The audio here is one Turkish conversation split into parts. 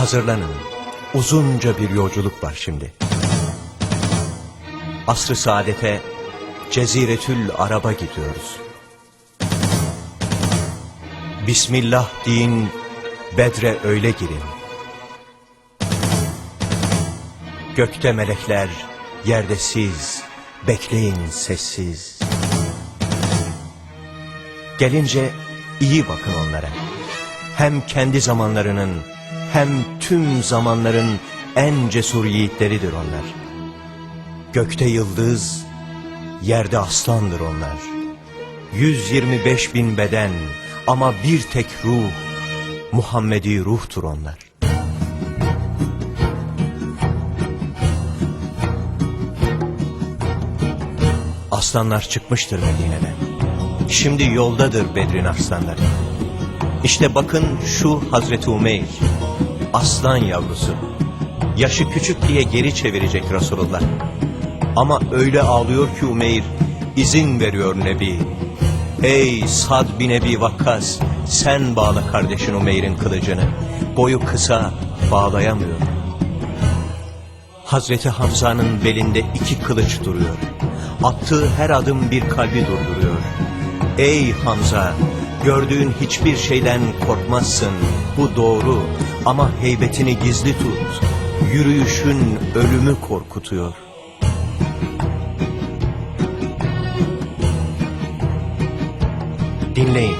Hazırlanın. Uzunca bir yolculuk var şimdi. Asr-ı saadete Ceziretül Arab'a gidiyoruz. Bismillah deyin, Bedre öyle girin. Gökte melekler, yerde siz, bekleyin sessiz. Gelince iyi bakın onlara. Hem kendi zamanlarının hem tüm zamanların en cesur yiğitleridir onlar. Gökte yıldız, yerde aslandır onlar. 125 bin beden ama bir tek ruh, Muhammedi ruhtur onlar. Aslanlar çıkmıştır Medine'den. Şimdi yoldadır Bedrin aslanları. İşte bakın şu Hazreti Umeyr, aslan yavrusu. Yaşı küçük diye geri çevirecek Resulullah. Ama öyle ağlıyor ki Umeyr, izin veriyor Nebi. Ey Sad bin Ebi Vakkas, sen bağla kardeşin Umeyr'in kılıcını. Boyu kısa, bağlayamıyor. Hazreti Hamza'nın belinde iki kılıç duruyor. Attığı her adım bir kalbi durduruyor. Ey Hamza, gördüğün hiçbir şeyden korkmazsın. Bu doğru ama heybetini gizli tut. Yürüyüşün ölümü korkutuyor. Dinleyin,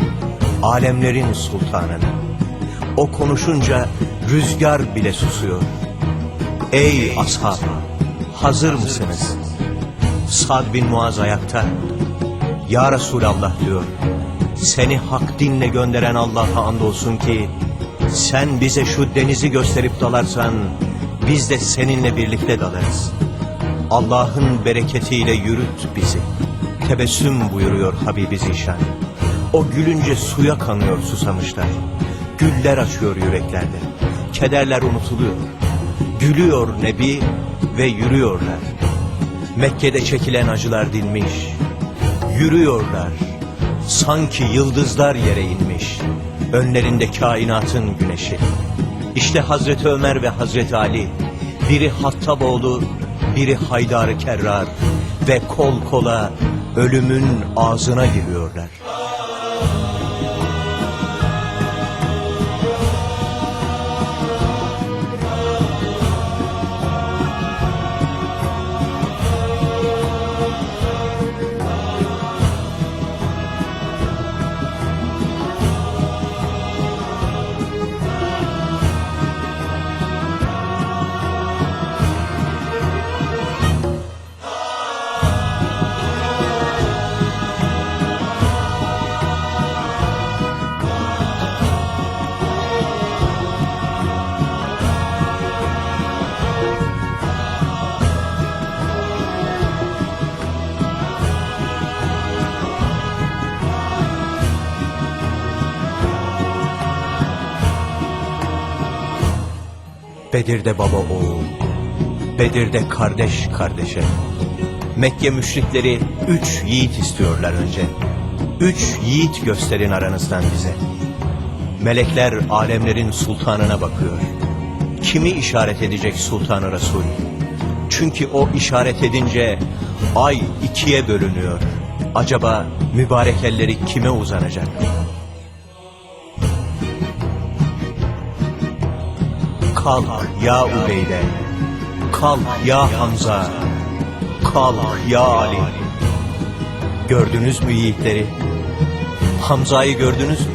alemlerin sultanını. O konuşunca rüzgar bile susuyor. Ey ashab, hazır mısınız? Sad bin Muaz ayakta. Ya Resulallah diyor. Seni hak dinle gönderen Allah'a andolsun ki sen bize şu denizi gösterip dalarsan biz de seninle birlikte dalarız. Allah'ın bereketiyle yürüt bizi. Tebessüm buyuruyor Habibi Zişan. O gülünce suya kanıyor susamışlar. Güller açıyor yüreklerde. Kederler unutuluyor. Gülüyor Nebi ve yürüyorlar. Mekke'de çekilen acılar dinmiş. Yürüyorlar. Sanki yıldızlar yere inmiş. Önlerinde kainatın güneşi. İşte Hazreti Ömer ve Hazreti Ali. Biri Hattaboğlu, biri Haydar Kerrar. Ve kol kola ölümün ağzına giriyorlar. Bedir'de baba oğul, Bedir'de kardeş kardeşe. Mekke müşrikleri üç yiğit istiyorlar önce. Üç yiğit gösterin aranızdan bize. Melekler alemlerin sultanına bakıyor. Kimi işaret edecek sultanı Resul? Çünkü o işaret edince ay ikiye bölünüyor. Acaba mübarek elleri kime uzanacak? Kalk ya Ubeyde, kalk ya Hamza, kalk ya Ali. Gördünüz mü yiğitleri? Hamza'yı gördünüz mü?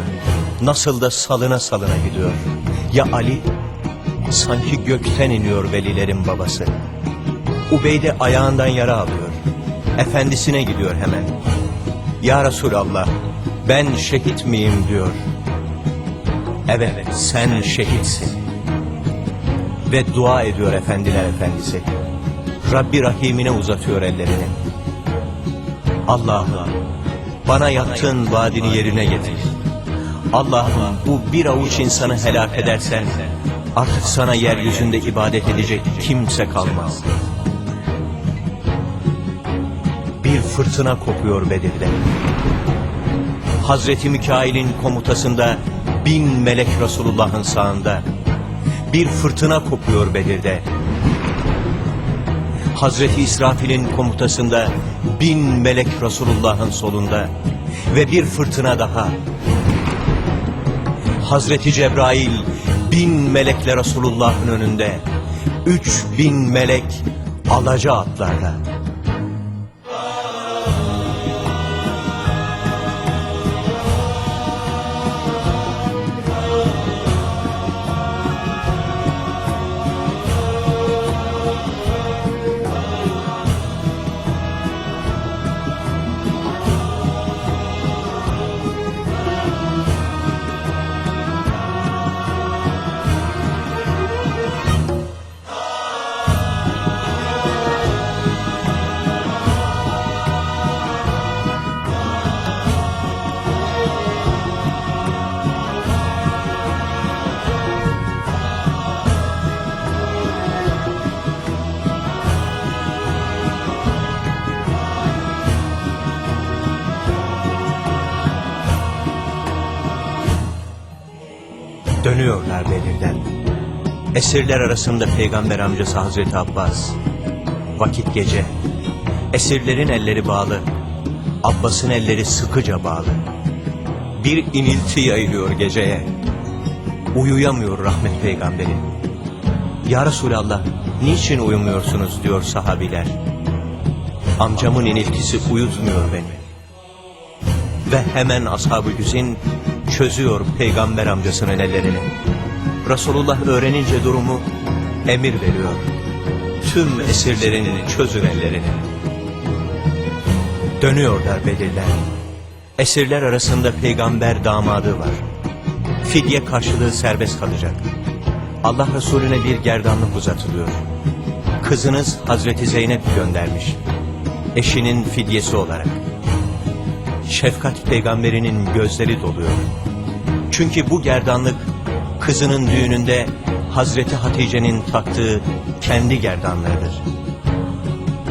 Nasıl da salına salına gidiyor. Ya Ali? Sanki gökten iniyor velilerin babası. Ubeyde ayağından yara alıyor. Efendisine gidiyor hemen. Ya Resulallah ben şehit miyim diyor. Evet sen şehitsin ve dua ediyor efendiler efendisi. Rabbi Rahim'ine uzatıyor ellerini. Allah'ım bana yaptığın vaadini yerine getir. Allah'ım bu bir avuç insanı helak edersen artık sana yeryüzünde ibadet edecek kimse kalmaz. Bir fırtına kopuyor Bedir'de. Hazreti Mikail'in komutasında bin melek Resulullah'ın sağında. Bir fırtına kopuyor Bedir'de. Hazreti İsrafil'in komutasında bin melek Resulullah'ın solunda ve bir fırtına daha. Hazreti Cebrail bin melekle Resulullah'ın önünde. Üç bin melek alaca atlarla. Bedir'den. Esirler arasında peygamber amcası Hazreti Abbas. Vakit gece. Esirlerin elleri bağlı. Abbas'ın elleri sıkıca bağlı. Bir inilti yayılıyor geceye. Uyuyamıyor rahmet peygamberi. Ya Resulallah niçin uyumuyorsunuz diyor sahabiler. Amcamın iniltisi uyutmuyor beni. Ve hemen ashab-ı çözüyor peygamber amcasının ellerini. Resulullah öğrenince durumu emir veriyor. Tüm esirlerin çözün ellerini. Dönüyorlar Bedir'den. Esirler arasında peygamber damadı var. Fidye karşılığı serbest kalacak. Allah Resulüne bir gerdanlık uzatılıyor. Kızınız Hazreti Zeynep göndermiş. Eşinin fidyesi olarak şefkat peygamberinin gözleri doluyor. Çünkü bu gerdanlık kızının düğününde Hazreti Hatice'nin taktığı kendi gerdanlığıdır.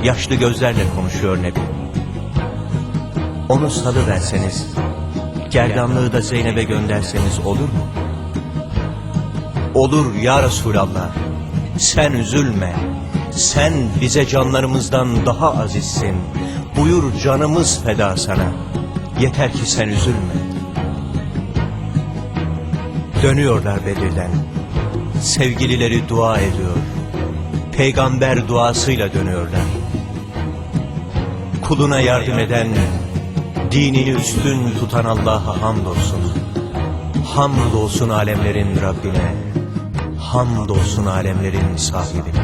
Yaşlı gözlerle konuşuyor Nebi. Onu salıverseniz, gerdanlığı da Zeynep'e gönderseniz olur mu? Olur ya Resulallah. Sen üzülme. Sen bize canlarımızdan daha azizsin. Buyur canımız feda sana. Yeter ki sen üzülme. Dönüyorlar Bedir'den. Sevgilileri dua ediyor. Peygamber duasıyla dönüyorlar. Kuluna yardım eden, dinini üstün tutan Allah'a hamdolsun. Hamdolsun alemlerin Rabbine. Hamdolsun alemlerin sahibine.